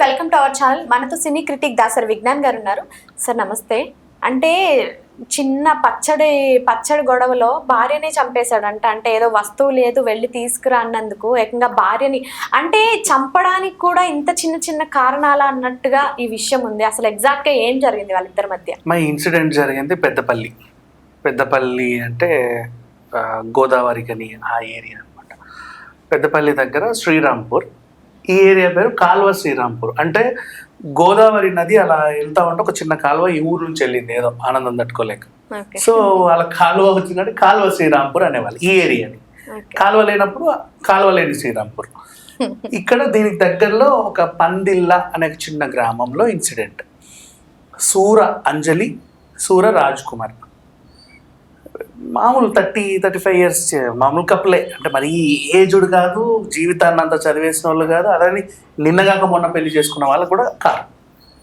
Welcome to our channel మనతో సినీ critic Dasari Vignan గారు ఉన్నారు. సార్ నమస్తే. అంటే చిన్న పచ్చడి పచ్చడి గొడవలో భార్యనే చంపేశాడంట. అంటే ఏదో వస్తువు లేదు వెళ్ళి తీసుకురా అన్నందుకు ఏకంగా భార్యని. అంటే చంపడానికి కూడా ఇంత చిన్న చిన్న కారణాలు అన్నట్టుగా ఈ విషయం ఉంది. అసలు ఎగ్జాక్ట్గా ఏం జరిగింది వాళ్ళిద్దరి మధ్య? మా ఇన్సిడెంట్ జరిగింది పెద్దపల్లి. పెద్దపల్లి అంటే గోదావరి గని ఆ ఏరియా అనమాట పెద్దపల్లి దగ్గర శ్రీరాంపూర్. ఈ ఏరియా పేరు కాల్వ శ్రీరాంపూర్. అంటే గోదావరి నది అలా వెళ్తా ఉంటే ఒక చిన్న కాలువ ఈ ఊరు నుంచి వెళ్ళింది ఏదో ఆనందం తట్టుకోలేక. సో అలా కాలువ వచ్చిందంటే కాల్వ శ్రీరాంపూర్ అనేవాళ్ళు ఈ ఏరియాని కాలువ లేనప్పుడు కాలువ లేని శ్రీరాంపూర్. ఇక్కడ దీనికి దగ్గరలో ఒక పందిల్ల అనే చిన్న గ్రామంలో ఇన్సిడెంట్. సూర అంజలి సూర రాజ్ కుమార్ మామూలు థర్టీ థర్టీ ఫైవ్ ఇయర్స్ మామూలు కప్పులే అంటే మరి ఏజ్డ్ కాదు జీవితాన్ని అంతా చదివేసిన వాళ్ళు కాదు. అలానే నిన్నగాక మొన్న పెళ్ళి చేసుకున్న వాళ్ళు కూడా కాదు.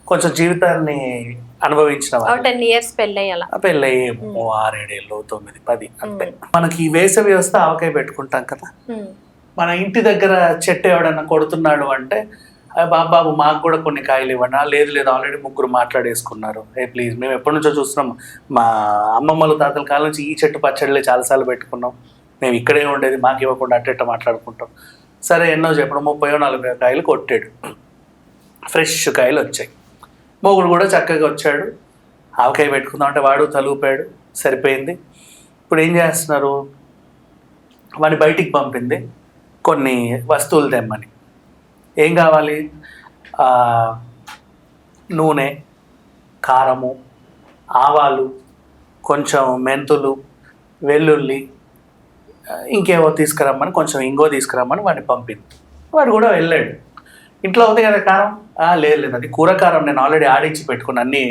కొంచెం జీవితాన్ని అనుభవించిన వాళ్ళు. టెన్ ఇయర్స్ పెళ్ళి అలా ఆ పెళ్ళయ్యేమో ఆరేడేళ్ళు తొమ్మిది పది అంతే. మనకి ఈ వేసవి వస్తే ఆవకాయ పెట్టుకుంటాం కదా. మన ఇంటి దగ్గర చెట్టు ఎవడన్నా కొడుతున్నాడు అంటే "అయ్ బాబు బాబు మాకు కూడా కొన్ని కాయలు ఇవ్వండి. లేదు లేదు ఆల్రెడీ ముగ్గురు మాట్లాడేసుకున్నారు. ఏ ప్లీజ్ మేము ఎప్పటి నుంచో చూస్తున్నాం. మా అమ్మమ్మల తాతల కాలం నుంచి ఈ చెట్టు పచ్చడిలే చాలాసార్లు పెట్టుకున్నాం. మేము ఇక్కడే ఉండేది మాకు ఇవ్వకుండా అట్టెట్ట మాట్లాడుకుంటాం. సరే ఎన్నో చెప్పడం ముప్పై నలభై కాయలు కొట్టాడు. ఫ్రెష్ కాయలు వచ్చాయి. మొగుడు కూడా చక్కగా వచ్చాడు. ఆవకాయ పెట్టుకుందాం అంటే వాడు తలూపాడు. సరిపోయింది. ఇప్పుడు ఏం చేస్తున్నారు? వాడిని బయటికి పంపింది. కొన్ని వస్తువులు తెమ్మని. ఏం కావాలి? నూనె కారము ఆవాలు కొంచెం మెంతులు వెల్లుల్లి ఇంకేవో తీసుకురమ్మని కొంచెం ఇంగో తీసుకురమ్మని వాడిని పంపింది. వాడు కూడా వెళ్ళాడు. ఇంట్లో ఉంది కదా కారం? లేదు లేదు. అది కూర కారం నేను ఆల్రెడీ ఆడించి పెట్టుకుని అన్నీ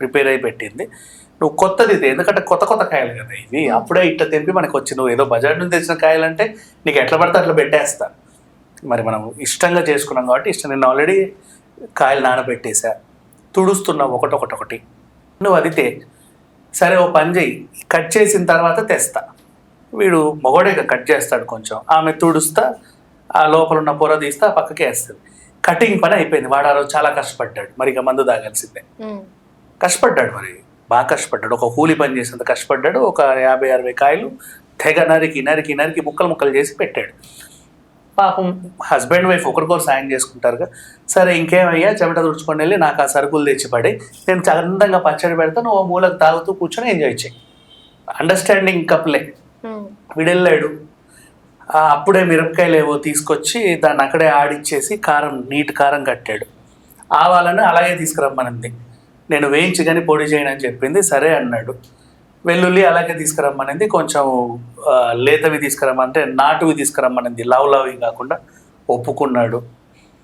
ప్రిపేర్ అయి పెట్టింది. నువ్వు కొత్తది ఇది ఎందుకంటే కొత్త కొత్త కాయలు కదా ఇవి. అప్పుడే ఇట్లా తెంపి మనకు వచ్చి నువ్వు ఏదో బజార్ నుంచి తెచ్చిన కాయలంటే నీకు ఎట్లా పడితే అట్లా పెట్టేస్తాను మరి మనం ఇష్టంగా చేసుకున్నాం కాబట్టి ఇష్టం. నేను ఆల్రెడీ కాయలు నానబెట్టేసా తుడుస్తున్నావు ఒకటి ఒకటి ఒకటి నువ్వు అది తే సరే ఓ పని చెయ్యి. కట్ చేసిన తర్వాత తెస్తా. వీడు మొగోడే కట్ చేస్తాడు కొంచెం. ఆమె తుడుస్తా ఆ లోపల ఉన్న పొర తీస్తా పక్కకి వేస్తుంది. కటింగ్ పని అయిపోయింది. వాడు ఆ రోజు చాలా కష్టపడ్డాడు. మరి ఇక మందు తాగాల్సిందే. కష్టపడ్డాడు మరి. బాగా కష్టపడ్డాడు. ఒక కూలి పని చేసేంత కష్టపడ్డాడు. ఒక యాభై అరవై కాయలు తెగ నరికి నరికి నరికి ముక్కలు ముక్కలు చేసి పెట్టాడు. పాపం హస్బెండ్ వైఫ్ ఒకరికొకరు సాయం చేసుకుంటారుగా. సరే ఇంకేమయ్యా? చెమట తుడుచుకొని వెళ్ళి నాకు ఆ సరుకులు తెచ్చిపడి నేను చందంగా పచ్చడి పెడతాను ఓ మూలకు తాగుతూ కూర్చొని ఎంజాయ్ చేయి. అండర్స్టాండింగ్ కప్లే వీడెళ్ళాడు. అప్పుడే మిరపకాయలు ఏవో తీసుకొచ్చి దాన్ని అక్కడే ఆడిచ్చేసి కారం నీట్ కారం కట్టాడు. ఆవాలని అలాగే తీసుకురమ్మనింది. నేను వేయించి కానీ పొడి చేయను అని చెప్పింది సరే అన్నాడు. వెల్లుల్లి అలాగే తీసుకురమ్మనింది. కొంచెం లేతవి తీసుకురమ్మంటే నాటువి తీసుకురమ్మనింది. లవ్ లవ్వి కాకుండా ఒప్పుకున్నాడు.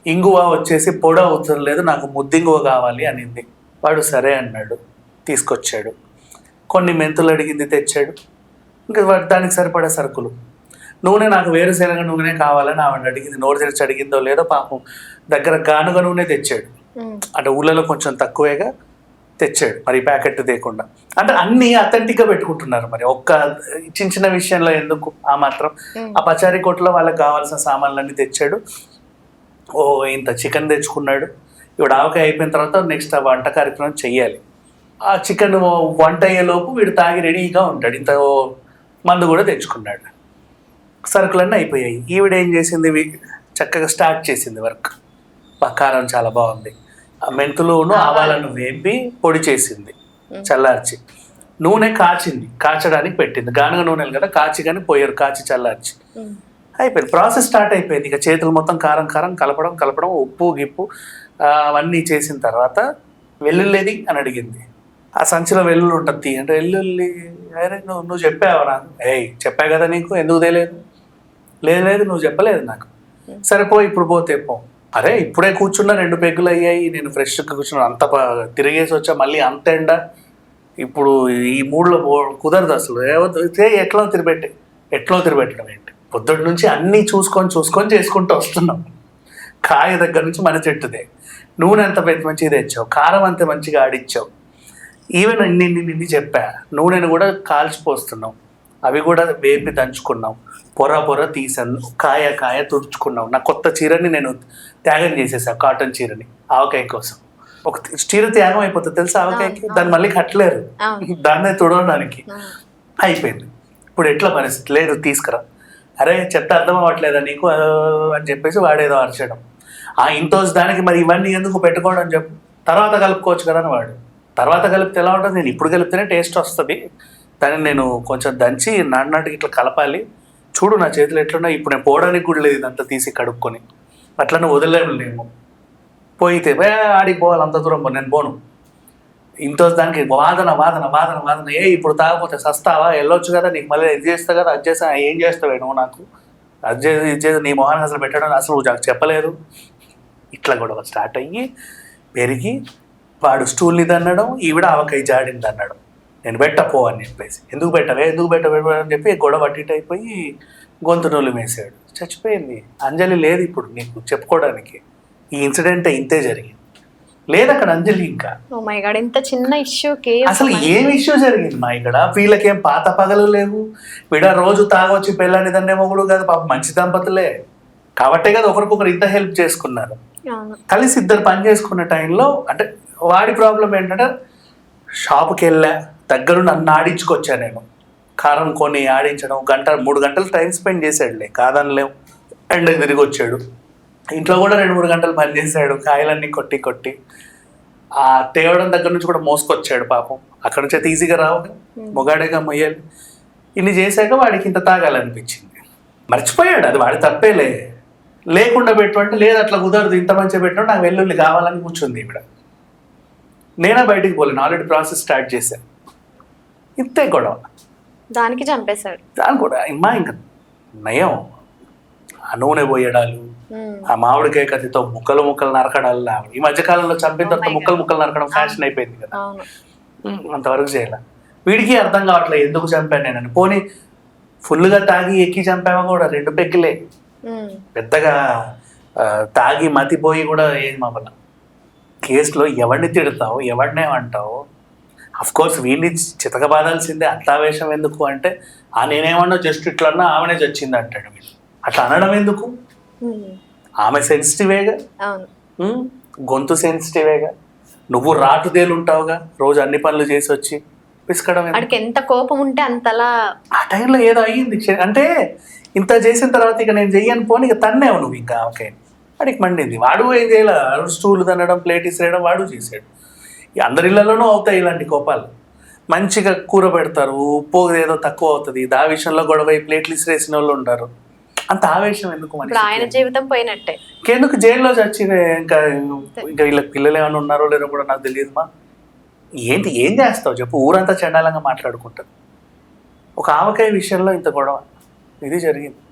ఇంగువ వచ్చేసి పొడి అవసరం లేదు నాకు ముద్దింగువ కావాలి అనింది. వాడు సరే అన్నాడు. తీసుకొచ్చాడు. కొన్ని మెంతులు అడిగింది తెచ్చాడు. ఇంకా దానికి సరిపడే సరుకులు. నూనె నాకు వేరుశనగ నూనె కావాలని ఆవిడ అడిగింది. నోరు తెరిచి అడిగిందో లేదో పాపం దగ్గర గానుగ నూనె తెచ్చాడు. అంటే ఊళ్ళలో కొంచెం తక్కువేగా తెచ్చాడు మరి ప్యాకెట్ తేకుండా. అంటే అన్నీ అథెంటిక్గా పెట్టుకుంటున్నారు మరి. ఒక్క చిన్న చిన్న విషయంలో ఎందుకు ఆ మాత్రం? ఆ పచారీ కొట్లో వాళ్ళకి కావాల్సిన సామాన్లన్నీ తెచ్చాడు. ఓ ఇంత చికెన్ తెచ్చుకున్నాడు. ఇప్పుడు ఆవకాయ అయిపోయిన తర్వాత నెక్స్ట్ ఆ వంట కార్యక్రమం చెయ్యాలి. ఆ చికెన్ వంట అయ్యేలోపు వీడు తాగి రెడీగా ఉంటాడు. ఇంత మందు కూడా తెచ్చుకున్నాడు. సరుకులన్నీ అయిపోయాయి. ఈవిడ ఏం చేసింది? చక్కగా స్టార్ట్ చేసింది వర్క్ కారం చాలా బాగుంది. మెంతులును ఆవాలను వేపి పొడి చేసింది చల్లార్చి. నూనె కాచింది కాచడానికి పెట్టింది. గానుగ నూనెలు కదా కాచి కానీ పోయారు కాచి చల్లార్చి. అయిపోయింది. ప్రాసెస్ స్టార్ట్ అయిపోయింది. ఇక చేతులు మొత్తం కారం కారం కలపడం కలపడం ఉప్పు గిప్పు ఆ, అవన్నీ చేసిన తర్వాత వెల్లుల్లేది అని అడిగింది. ఆ సంచిలో వెల్లుల్లి ఉంటుంది అంటే వెల్లుల్లి అరే నువ్వు నువ్వు చెప్పావా నాకు ఏయ్ చెప్పా కదా నీకు ఎందుకు తెలియదు లేదు లేదు నువ్వు చెప్పలేదు నాకు. సరే పో ఇప్పుడు పోతే పో. అరే ఇప్పుడే కూర్చున్నా రెండు పెగ్గులు అయ్యాయి. నేను ఫ్రెష్గా కూర్చున్నా. అంత తిరిగేసి వచ్చా. మళ్ళీ అంత ఎండ. ఇప్పుడు ఈ మూడులో కుదరదు అసలు. అయితే ఎట్లా తిరిపెట్టే? ఎట్లా తిరిపెట్టడం ఏంటి? పొద్దుటి నుంచి అన్నీ చూసుకొని చూసుకొని చేసుకుంటూ వస్తున్నాం. కాయ దగ్గర నుంచి మన చెట్టుదే. నూనె ఎంత పెద్ద మంచిగా తెచ్చావు. కారం అంత మంచిగా ఆడిచ్చావు. ఈవెన్ నిన్ను నిన్ను ఇన్ని చెప్పా. నూనెను కూడా కాల్చిపోస్తున్నాం. అవి కూడా వేపి దంచుకున్నాం. పొర పొర తీసాను. కాయ కాయ తుడుచుకున్నాం. నా కొత్త చీరని నేను త్యాగం చేసేసా కాటన్ చీరని ఆవకాయ కోసం. ఒక చీర త్యాగం అయిపోతుంది తెలుసా ఆవకాయకి? దాన్ని మళ్ళీ కట్టలేరు. దాన్నే తుడవడానికి. అయిపోయింది. ఇప్పుడు ఎట్లా పరిస్థితి? లేదు తీసుకురా. అరే చెత్త అర్థం అవ్వట్లేదా నీకు అని చెప్పేసి వాడేదో అరచడం. ఆ ఇంతోస్ దానికి మరి ఇవన్నీ ఎందుకు పెట్టుకోవడం అని చెప్పు. తర్వాత కలుపుకోవచ్చు కదా అని వాడు. తర్వాత కలిపితే ఎలా ఉంటుంది? నేను ఇప్పుడు కలిపితేనే టేస్ట్ వస్తుంది. దాన్ని నేను కొంచెం దంచి నాన్నటికి ఇట్లా కలపాలి. చూడు నా చేతులు ఎట్లున్నా ఇప్పుడు నేను పోవడానికి కూడా లేదు ఇదంతా తీసి కడుక్కొని. అట్లనే వదిలేము పోయితే "ఏ, ఆడికి పోవాలి అంత దూరం నేను పోను. ఇంత దానికి వాదన వాదన వాదన వాదన. ఏ ఇప్పుడు తాగపోతే సస్తావా? వెళ్ళొచ్చు కదా నీకు మళ్ళీ ఇది చేస్తా కదా అది చేస్తా ఏం చేస్తావే నువ్వు నాకు? అది చేసి ఇది చేసి నీ మొహాన్ని అసలు పెట్టడం అసలు నువ్వు నాకు చెప్పలేదు. ఇట్లా గొడవ స్టార్ట్ అయ్యి పెరిగి వాడు స్టూల్ని దన్నడం ఈవిడ ఆవకాయ జాడింది అన్నాడు నేను పెట్టపో అని చెప్పేసి. ఎందుకు పెట్టవే? ఎందుకు పెట్టవే అని చెప్పి గొడవ అటు అయిపోయి గొంతు నూలు వేసాడు చచ్చిపోయింది. అంజలి లేదు ఇప్పుడు నీకు చెప్పుకోవడానికి. ఈ ఇన్సిడెంట్ ఇంతే జరిగింది. లేదు అక్కడ అంజలి ఇంకా. ఇంత చిన్న ఇష్యూకి అసలు ఏం ఇష్యూ జరిగింది మా ఇక్కడ? వీళ్ళకేం పాత పగలు లేవు? వీడ రోజు తాగొచ్చి పెళ్ళని దాన్ని మొగుడు కాదు పాప మంచి దంపతులే. కాబట్టే కదా ఒకరికొకరు ఇంత హెల్ప్ చేసుకున్నారు. కలిసి ఇద్దరు పని చేసుకున్న టైంలో అంటే వాడి ప్రాబ్లం ఏంటంటే షాప్కి వెళ్ళా దగ్గర నన్ను ఆడించుకొచ్చా నేను? కారం కొని ఆడించడం గంట మూడు గంటలు టైం స్పెండ్ చేశాడులే కాదనిలేం. ఎండ తిరిగి వచ్చాడు ఇంట్లో కూడా రెండు మూడు గంటలు పని చేశాడు కాయలన్నీ కొట్టి కొట్టి. ఆ తేవడం దగ్గర నుంచి కూడా మోసుకొచ్చాడు పాపం. అక్కడ నుంచి అయితే ఈజీగా రావు మొగాడేగా మొయ్యాలి. ఇన్ని చేశాక వాడికి ఇంత తాగాలనిపించింది. మర్చిపోయాడు అది వాడి తప్పేలే. లేకుండా పెట్టు అంటే లేదు అట్లా కుదరదు ఇంత మంచిగా పెట్టినా నాకు వెల్లుల్లి కావాలని కూర్చుంది ఇక్కడ నేనే బయటికి పోలేను ఆల్రెడీ ప్రాసెస్ స్టార్ట్ చేశాను ఇంతే గొడవ. దానికి చంపేశాడు. దాని కూడా ఇమ్మా ఇంకా నయం. ఆ నూనె పోయడాలు. ఆ మామిడికాయ కత్తితో ముక్కలు ముక్కలు నరకడాలు. ఈ మధ్య కాలంలో చంపిన తర్వాత Oh ముక్కలు. ముక్కలు నరకడం ఫ్యాషన్ అయిపోయింది కదా. అంతవరకు చేయాల. వీడికి అర్థం కావట్లేదు ఎందుకు చంపాను నేను పోనీ ఫుల్గా తాగి ఎక్కి చంపామో కూడా రెండు పెగ్గులే. ఉమ్. పెద్దగా తాగి మతిపోయి కూడా ఏది మామూలు. కేసులో ఎవరిని తిడతావు ఎవరినే అంటావు కోర్స్ వీడిని చితకబాదాల్సిందే. అత్తావేశం ఎందుకు అంటే ఆ నేనేమన్నా జస్ట్ ఇట్లా అన్నా ఆమెనే చచ్చింది అంటాడు అట్లా అనడం ఎందుకు? ఉమ్. ఆమె సెన్సిటివేగా? ఉమ్, గొంతు సెన్సిటివేగా? నువ్వు రాటుదేలు ఉంటావుగా రోజు అన్ని పనులు చేసి వచ్చి పిసకడం ఎందుకు? వాడికి ఎంత కోపం ఉంటే అంతలా ఆ టైంలో ఏదో అయ్యింది. అంటే ఇంత చేసిన తర్వాత ఇక నేను చెయ్యను పోనీ ఇక తన్నేవు నువ్వు ఇంకా. ఓకే. వాడికి మండింది. వాడు ఏం చేయాల. స్టూల్ తన్నడం ప్లేట్ ఇసేయడం వాడు చేసాడు. ఈ అందరి ఇళ్ళలోనూ అవుతాయి ఇలాంటి కోపాలు. మంచిగా కూర పెడతారు ఉప్పు ఏదో తక్కువ అవుతుంది దా విషయంలో గొడవ ప్లేట్లు ఇసిరేసిన వాళ్ళు ఉంటారు అంత ఆవేశం ఎందుకు ఆయన జీవితం పోయినట్టే. ఎందుకు జైల్లో చచ్చి ఇంకా ఇంకా వీళ్ళకి పిల్లలు ఏమైనా ఉన్నారో లేదో కూడా నాకు తెలియదుమా? ఏంటి ఏం చేస్తావు చెప్పు? ఊరంతా చండాలంగా మాట్లాడుకుంటారు ఒక ఆవకాయ విషయంలో ఇంత గొడవ. ఇది జరిగింది.